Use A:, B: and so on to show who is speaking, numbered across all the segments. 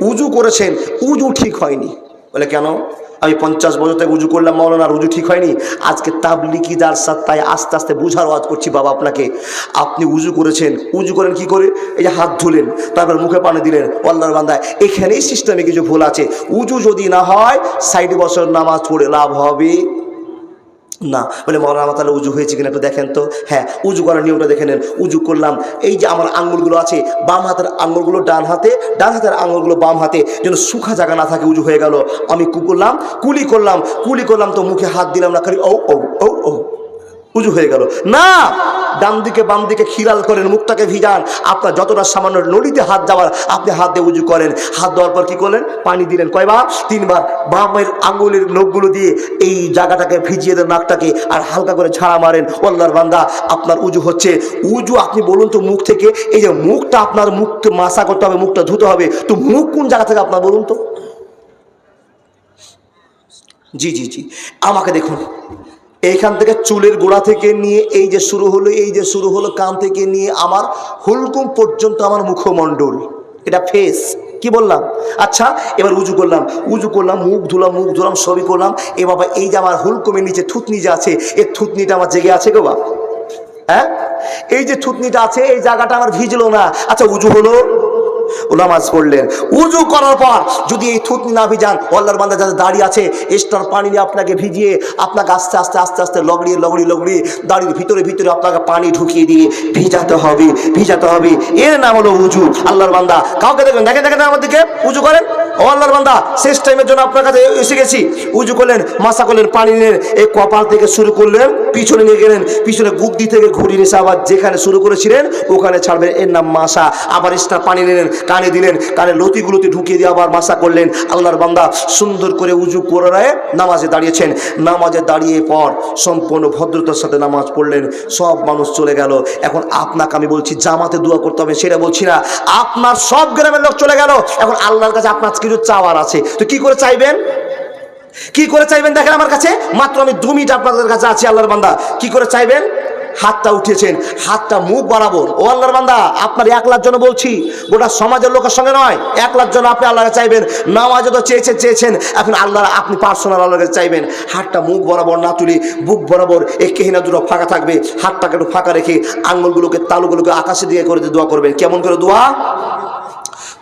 A: উজু করেছেন, উজু ঠিক হয়নি। বলে, কেন? আমি পঞ্চাশ বছর থেকে উজু করলাম মাওলানা, আর উজু ঠিক হয়নি। আজকে তাবলিকি যার তাই আস্তে আস্তে বুঝার ওয়াজ করছি বাবা আপনাকে। আপনি উজু করেছেন, উজু করেন কি করে? এই যে হাত ধুলেন, তারপর মুখে পানি দিলেন অল্লাহর বান্দায়। এখানেই সিস্টেমে কিছু ভুল আছে। উজু যদি না হয়, ষাট বছর নামাজ পড়ে লাভ হবে। না। বলে, মৌলানা আমার তাহলে উজু হয়েছে কিনা একটু দেখেন তো। হ্যাঁ উজু করার নিয়মটা দেখে নেন। উজু করলাম, এই যে আমার আঙুলগুলো আছে, বাম হাতের আঙুলগুলো ডান হাতে, ডান হাতের আঙুলগুলো বাম হাতে, যেন সুখা জায়গা না থাকে উজু হয়ে গেল। আমি কু করলাম, কুলি করলাম কুলি করলাম তো মুখে হাত দিলাম না, খালি ও ও ও ও উজু হয়ে গেল। না! ডান দিকে বাম দিকে খিলাল করেন, মুখটাকে ভিজান। আপনার যতটা সামান্য নলিতে হাত যাওয়ার আপনি হাত দিয়ে উজু করেন। হাত দেওয়ার পর কী করলেন? পানি দিলেন। কয়বার? তিনবার। বামের আঙুলের নখগুলো দিয়ে এই জায়গাটাকে ভিজিয়ে দেন নাকটাকে আর হালকা করে ছাড়া মারেন। অল্লাহর বান্দা, আপনার উজু হচ্ছে। উজু আপনি বলুন তো মুখ থেকে, এই যে মুখটা আপনার মুখকে মাসা করতে হবে, মুখটা ধুতে হবে, তো মুখ কোন জায়গা থেকে আপনার বলুন তো? জি জি জি। আমাকে দেখুন। এইখান থেকে চুলের গোড়া থেকে নিয়ে এই যে শুরু হলো, এই যে শুরু হলো কান থেকে নিয়ে আমার হুলকুম পর্যন্ত আমার মুখমণ্ডল। এটা ফেস কি বললাম? আচ্ছা এবার উজু করলাম। উজু করলাম, মুখ ধুলাম মুখ ধুলাম, সবই করলাম। এ বাবা, এই যে আমার হুলকুমের নিচে থুতনি যে আছে এই থুতনিটা আমার জেগে আছে গো বাবা হ্যাঁ? এই যে থুতনিটা আছে, এই জায়গাটা আমার ভিজলো না। আচ্ছা উজু হলো। নামাজ পড়লেন। উজু করার পর যদি এই থুতনি না ভিজান অল্লার বান্দা যাদের দাড়ি আছে এক্সট্রার পানি নিয়ে আপনাকে ভিজিয়ে, আপনাকে আস্তে আস্তে আস্তে আস্তে লগড়িয়ে লগড়িয়ে লগড়িয়ে দাড়ির ভিতরে ভিতরে আপনাকে পানি ঢুকিয়ে দিয়ে ভিজাতে হবে ভিজাতে হবে। এর নাম হলো উজু। আল্লাহর বান্দা, কাউকে দেখবেন দেখেন দেখেন আমাদেরকে, উজু করেন। ও আল্লাহর বান্দা, শেষ টাইমের জন্য আপনার কাছে এসে গেছি। উজু করলেন, মাসা করলেন, পানি নিলেন, এই কপাল থেকে শুরু করলেন, পিছনে নিয়ে গেলেন, পিছনে গুদ্দি থেকে ঘুরিয়ে এসে আবার যেখানে শুরু করেছিলেন, ওখানে ছাড়বেন। এর নাম মাসা। আবার এক্সট্রা পানি নিলেন, কানে দিলেন, কানে লতিগুলোতে ঢুকিয়ে দিয়ে আবার মাসা করলেন। আল্লাহর বান্দা, সুন্দর করে উজু করে নামাজে দাঁড়িয়েছেন। নামাজে দাঁড়িয়ে পর সম্পূর্ণ ভদ্রতার সাথে নামাজ পড়লেন। সব মানুষ চলে গেল। এখন আপনাকে আমি বলছি, জামাতে দোয়া করতে হবে, সেটা বলছি না। আপনার সব গ্রামের লোক চলে গেল। এখন আল্লাহর কাছে আপনার কিছু চাওয়ার আছে। তো কি করে চাইবেন? কি করে চাইবেন দেখেন আমার কাছে? মাত্র আমি দু মিনিট আপনাদের কাছে আছি, আল্লাহর বান্দা। কি করে চাইবেন? হাতটা উঠিয়েছেন। হাতটা মুখ বরাবর ও আল্লাহর বান্দা, আপনার এক লাখ জন্য বলছি, গোটা সমাজের লোকের সঙ্গে নয়, এক লাখ জন আপনি আল্লাহকে চাইবেন। নামাজে তো চেয়েছেন চেয়েছেন। এখন আল্লাহ আপনি পার্সোনাল আল্লাহর কাছে চাইবেন। হাতটা মুখ বরাবর না তুলি, বুক বরাবর এই কেহিনা দুটো ফাঁকা থাকবে। হাতটাকে একটু ফাঁকা রেখে আঙ্গুলগুলোকে, তালুগুলোকে আকাশে দিয়ে করে দোয়া করবেন। কেমন করে দোয়া?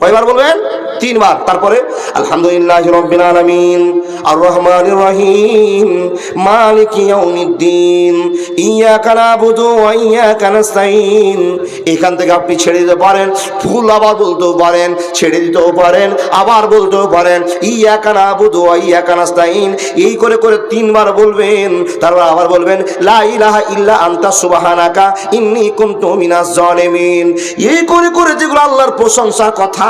A: কয়বার বলবেন? তিনবার। তারপরে, আলহামদুলিল্লাহ রব্বিল আলামিন আর রহমানির রহিম, মালিক ইয়াউমিদ্দিন ইয়াকা নাবুদু ওয়া ইয়াকা নাস্তাইন এখান থেকে আপনি ছেড়ে দিতে পারেন ফুল আবার বলতেও পারেন, ছেড়ে দিতেও পারেন, আবার বলতেও পারেন ইয়াকা নাবুদু ওয়া ইয়াকা নাস্তাইন এই করে করে তিনবার বলবেন, তারপর আবার বলবেন, লা ইলাহা ইল্লা আনতা সুবহানাকা, ইন্নী কুনতু মিনাজ জালিমিন এই করে করে যেগুলো আল্লাহর প্রশংসার কথা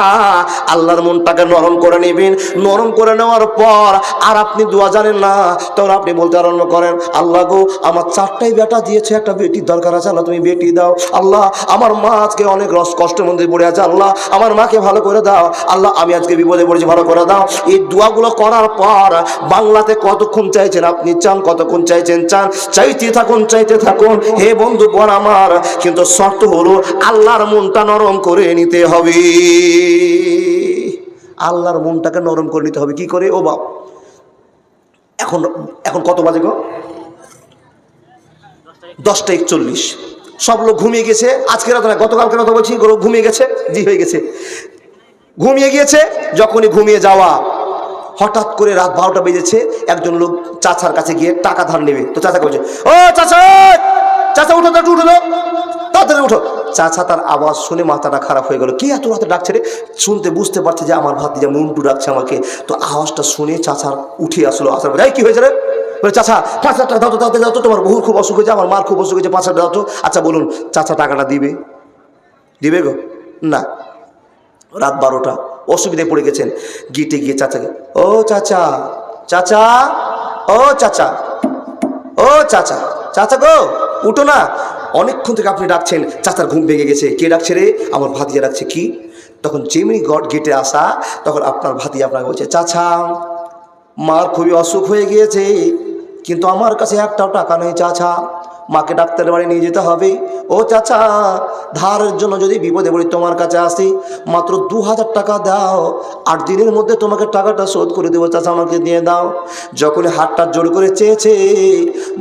A: আল্লাহর মনটাকে নরম করে নেবেন নরম করে নেওয়ার পর আর আপনি দোয়া জানেন না, তখন আপনি বলতে আরম্ভ করেন, আল্লাহ গো, আমার চারটাই বেটা দিয়েছে, একটা বেটির দরকার আছে, আল্লাহ তুমি বেটি দাও। আল্লাহ, আমার মা আজকে অনেক রস কষ্টের মধ্যে পড়ে আছে, আল্লাহ, আমার মাকে ভালো করে দাও। আল্লাহ, আমি আজকে বিপদে পড়েছি, ভালো করে দাও। এই দোয়াগুলো করার পর বাংলাতে কতক্ষণ চাইছেন আপনি চান, কতক্ষণ চাইছেন চান? চাইতে থাকুন চাইতে থাকুন, হে বন্ধু বর আমার। কিন্তু শর্ত হলো, আল্লাহর মনটা নরম করে নিতে হবে। আল্লাহর মনটাকে নরম করে নিতে হবে। কি করে? ও বাপ। এখন এখন কত বাজে গো? দশটা একচল্লিশ। সব লোক ঘুমিয়ে গেছে। আজকে রাত না, গতকালকে রাত বলছি, গরু ঘুমিয়ে গেছে? জি, হয়ে গেছে। ঘুমিয়ে গিয়েছে? যখনই ঘুমিয়ে যাওয়া, হঠাৎ করে রাত বারোটা বেজেছে। একজন লোক চাচার কাছে গিয়ে টাকা ধার নেবে। তো চাচাকে বলছে, ও চাচা চাচা, উঠো তো উঠো তাড়াতাড়ি উঠো। চাচা তার আওয়াজ শুনে মাথাটা খারাপ হয়ে গেল। কে এত রাতে ডাকছে রে? শুনতে বুঝতে পারছে যে আমার ভাত যে মন্টু ডাকছে আমাকে। তো আওয়াজটা শুনে চাচার উঠে আসলো আসার পরে, কি হয়েছে রে? বলে চাচা পাঁচ দাও তো তো তোমার বহুর খুব অসুখ হয়েছে আমার মার খুব অসুখ হয়েছে পাঁচ হাজার দাও তো। আচ্ছা বলুন চাচা টাকাটা দিবে? দিবে গো? না। রাত বারোটা অসুবিধায় পড়ে গেছেন। গিটে গিয়ে চাচাকে ও চাচা চাচা ও চাচা ও চাচা চাচা গো উঠো না। অনেকক্ষণ থেকে আপনি ডাকছেন, চাচার ঘুম ভেঙে গেছে। কে ডাকছে রে? আমার ভাতিয়া ডাকছে কি? তখন যেমনি গড গেটে আসা, তখন আপনার ভাতি আপনাকে বলছে, চাচা, মার খুবই অসুখ হয়ে গিয়েছে, কিন্তু আমার কাছে একটাও টাকা নেই, চাচা। মাকে ডাক্তারের বাড়ি নিয়ে যেতে হবে। ও চাচা, ধারের জন্য যদি বিপদে পড়ি তোমার কাছে আসি, মাত্র দু হাজার টাকা দাও, আট দিনের মধ্যে তোমাকে টাকাটা শোধ করে দেবো, চাচা আমাকে দিয়ে দাও। যখন হাতটা জোর করে চেয়েছে,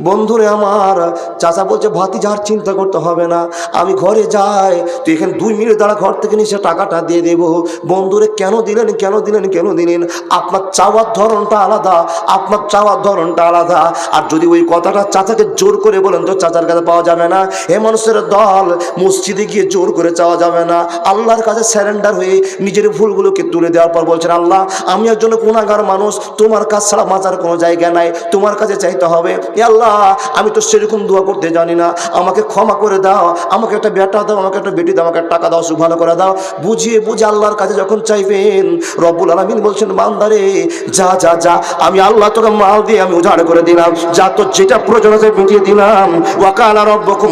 A: বন্ধুরে আমার, চাচা বলছে ভাতি যার চিন্তা করতে হবে না, আমি ঘরে যাই, তুই এখানে দুই মিনিট দাঁড়া, ঘর থেকে নিয়ে সে টাকাটা দিয়ে দেবো। বন্ধুরে, কেন দিলেন কেন দিলেন কেন দিলেন? আপনার চাওয়ার ধরনটা আলাদা, আপনার চাওয়ার ধরনটা আলাদা। আর যদি ওই কথাটা চাচাকে জোর করে বলেন তো চাচার কাছে পাওয়া যাবে না। এ মানুষের দল মসজিদে গিয়ে জোর করে চাওয়া যাবে না। আল্লাহর কাছে স্যারেন্ডার হয়ে নিজের ভুলগুলোকে তুলে দেওয়ার পর বলছেন, আল্লাহ, আমি একজন গুণাগার মানুষ। তোমার কাছ ছাড়া বাঁচার কোনো জায়গা নাই। তোমার কাছে চাইতে হবে, এ আল্লাহ, আমি তো সেরকম দোয়া করতে জানি না। আমাকে ক্ষমা করে দাও। আমাকে একটা বেটা দাও, আমাকে একটা বেটি দাও, আমাকে টাকা দাও সুখ ভালো করে দাও। বুঝিয়ে বুঝে আল্লাহর কাছে যখন চাইবেন, রব্বুল আলমিন বলছেন, বান্দারে, যা যা যা, আমি আল্লাহ তোকে মাল দিয়ে আমি উজাড় করে দিলাম। যা তোর যেটা প্রয়োজন আছে মিটিয়ে দিলাম। ওয়াকালা রব্বকুম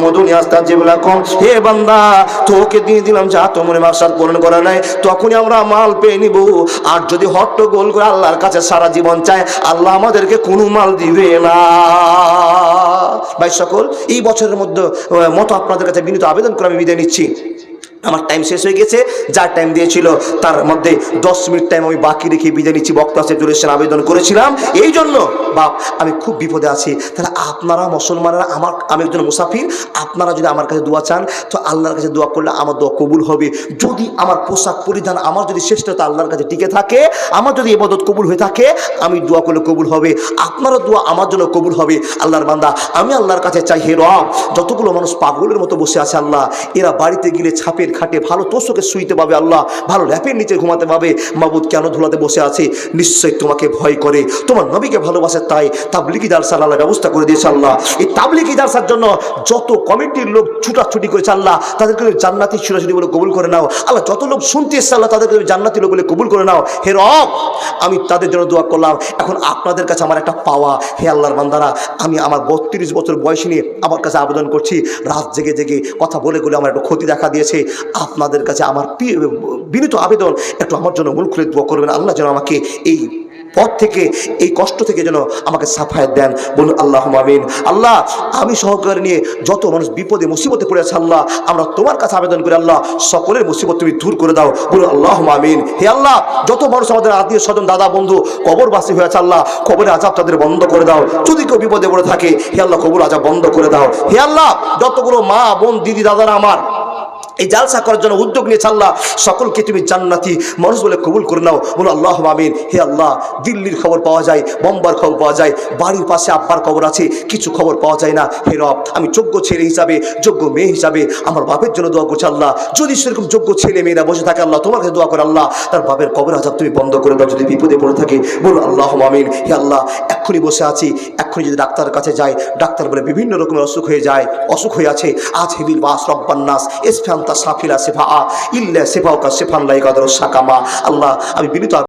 A: হে বান্দা, তোকে দিয়ে দিলাম যা তোমার মাকসাদ পূরণ করা নাই। তখনই আমরা মাল পেয়ে নিব। আর যদি হট্ট গোল করে আল্লাহর কাছে সারা জীবন চায়, আল্লাহ আমাদেরকে কোনো মাল দিবে না। ভাই সকল, এই বছরের মধ্যে মতো আপনাদের কাছে বিনীত আবেদন করে আমি বিদায় নিচ্ছি। আমার টাইম শেষ হয়ে গেছে যার টাইম দিয়েছিল, তার মধ্যে দশ মিনিট টাইম আমি বাকি রেখে বিদায় নিচ্ছি। বক্তা সেফুল ইসলাম আবেদন করেছিলাম। এই জন্য বাপ, আমি খুব বিপদে আছি। তাহলে আপনারা মুসলমানরা আমার, আমি একজন মুসাফির, আপনারা যদি আমার কাছে দোয়া চান, তো আল্লাহর কাছে দোয়া করলে আমার দোয়া কবুল হবে। যদি আমার পোশাক পরিধান আমার যদি শ্রেষ্ঠতা আল্লাহর কাছে টিকে থাকে, আমার যদি এবাদত কবুল হয়ে থাকে, আমি দোয়া করলে কবুল হবে। আপনারও দোয়া আমার জন্য কবুল হবে, আল্লাহর বান্দা। আমি আল্লাহর কাছে চাই, হে রব, যতগুলো মানুষ পাগলের মতো বসে আছে আল্লাহ, এরা বাড়িতে গেলে ছাপের খাটে ভালো তোষকে শুইতে পাবে আল্লাহ, ভালো ল্যাপের নিচে ঘুমাতে পাবে। মাবুদ কেন ধুলাতে বসে আছে? নিশ্চয়ই তোমাকে ভয় করে। তোমার নবীকে ভালোবাসে তাই তাবলিকি জালসা আল্লাহ ব্যবস্থা করে দিয়েছে আল্লাহ। এই তাবলিকি জালসার জন্য যত কমিটির লোক ছুটাছুটি করেছে আল্লাহ, তাদেরকে জান্নাতি ছুটাছুটি বলে কবুল করে নাও। আল্লাহ যত লোক শুনতে এসছে আল্লাহ, তাদেরকে জান্নাতি লোক বলে কবুল করে নাও। হে আমি তাদের জন্য দোয়া করলাম। এখন আপনাদের কাছে আমার একটা পাওয়া। হে আল্লাহর বান্দারা, আমি আমার বত্রিশ বছর বয়স নিয়ে আমার কাছে আবেদন করছি। রাত জেগে জেগে কথা বলে বলে আমার একটু ক্ষতি দেখা দিয়েছে। আপনাদের কাছে আমার বিনীত আবেদন, একটু আমার জন্য মূল খুলে দোয়া করবেন। আল্লাহ যেন আমাকে এই পথ থেকে, এই কষ্ট থেকে যেন আমাকে সাফায়াত দেন। বলুন আল্লাহ মামিন আল্লাহ, আমি সহকারে নিয়ে যত মানুষ বিপদে, মুসিবতে পড়ে আছে আল্লাহ, আমরা তোমার কাছে আবেদন করি, আল্লাহ, সকলের মুসিবত তুমি দূর করে দাও। বলুন আল্লাহ মামিন হে আল্লাহ, যত মানুষ আমাদের আত্মীয় স্বজন, দাদা, বন্ধু, কবরবাসী হয়ে আল্লাহ কবরে আজাব তাদের বন্ধ করে দাও। যদি কেউ বিপদে পড়ে থাকে, হে আল্লাহ কবর আজাব বন্ধ করে দাও। হে আল্লাহ, যতগুলো মা, বোন, দিদি, দাদারা আমার এই জালসা করার জন্য উদ্যোগ নিয়েছে আল্লাহ। সকলকে তুমি জান্নাতি মানুষ বলে কবুল করে নাও। বলো, আল্লাহ আমিন। হে আল্লাহ, দিল্লির খবর পাওয়া যায় বোম্বার খবর পাওয়া যায়, বাড়ির পাশে আব্বার খবর আছে, কিছু খবর পাওয়া যায় না। হে রব, আমি যোগ্য ছেলে হিসাবে, যোগ্য মেয়ে হিসাবে আমার বাপের জন্য দোয়া করছি আল্লাহ। যদি সেরকম যোগ্য ছেলে মেয়েরা বসে থাকে আল্লাহ, তোমার কাছে দোয়া করে আল্লাহ। তার বাপের কবর আজাব তুমি বন্ধ করে দাও, যদি বিপদে পড়ে থাকে। বলো, আল্লাহ আমিন। হে আল্লাহ, এক্ষুনি বসে আছি। এক্ষুনি যদি ডাক্তারের কাছে যায় ডাক্তার বলে বিভিন্ন রকমের অসুখ হয়ে যায়, অসুখ হয়ে আছে। আজ হেবিল বাস রব্বান্নাস এসফান্তা সাফিলা সেফা ইল্লা সেফাউকা সেফান লাইকাদর সাকামা। আল্লাহ আমি বিনীত